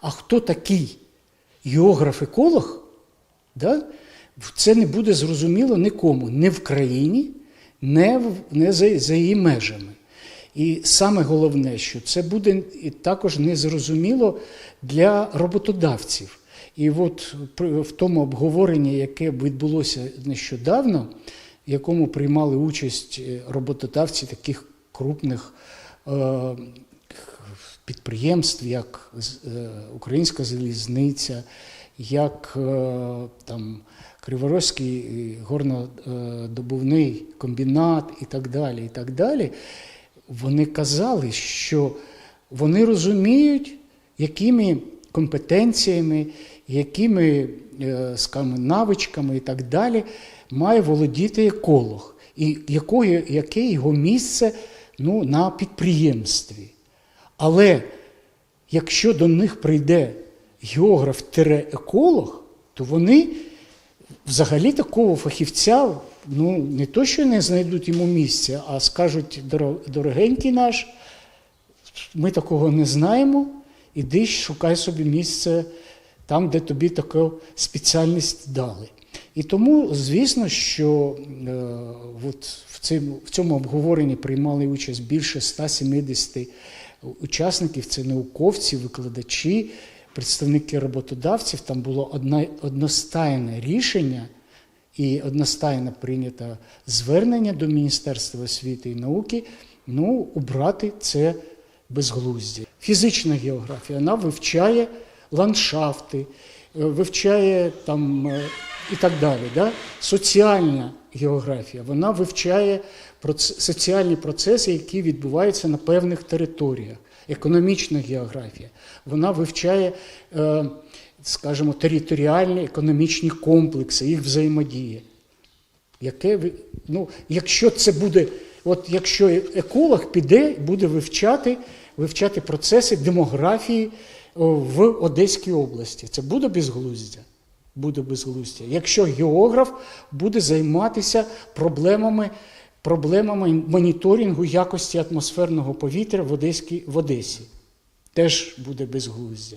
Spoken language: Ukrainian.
А хто такий географ-еколог, да, це не буде зрозуміло нікому, не в країні, не, в, не за, за її межами. І саме головне, що це буде також незрозуміло для роботодавців. І от в тому обговоренні, яке відбулося нещодавно, в якому приймали участь е, роботодавці таких крупних е, підприємств, як е, Українська залізниця, як е, там Криворозький горнодобувний комбінат і так далі. і так далі, Вони казали, що вони розуміють, якими компетенціями, якими е, скажімо, навичками і так далі має володіти еколог, і яке його місце ну, на підприємстві. Але якщо до них прийде географ-еколог, то вони взагалі такого фахівця ну, не то, що не знайдуть йому місця, а скажуть, дорогенький наш, ми такого не знаємо, іди шукай собі місце там, де тобі таку спеціальність дали. І тому, звісно, що е, от в, цьому, в цьому обговоренні приймали участь більше 170 учасників, це науковці, викладачі, представники роботодавців. Там було одна, одностайне рішення і одностайно прийнято звернення до Міністерства освіти і науки ну, убрати це безглуздя. Фізична географія вона вивчає ландшафти, е, вивчає там е, і так далі. Да? Соціальна географія вона вивчає соціальні процеси, які відбуваються на певних територіях. Економічна географія вона вивчає, е, скажімо, територіальні економічні комплекси, їх взаємодія. Яке ну, якщо це буде, от якщо еколог піде, буде вивчати, вивчати процеси демографії в Одеській області, це буде безглуздя. Буде безглуздя. Якщо географ буде займатися проблемами, проблемами моніторингу якості атмосферного повітря в, Одеській, в Одесі, теж буде безглуздя.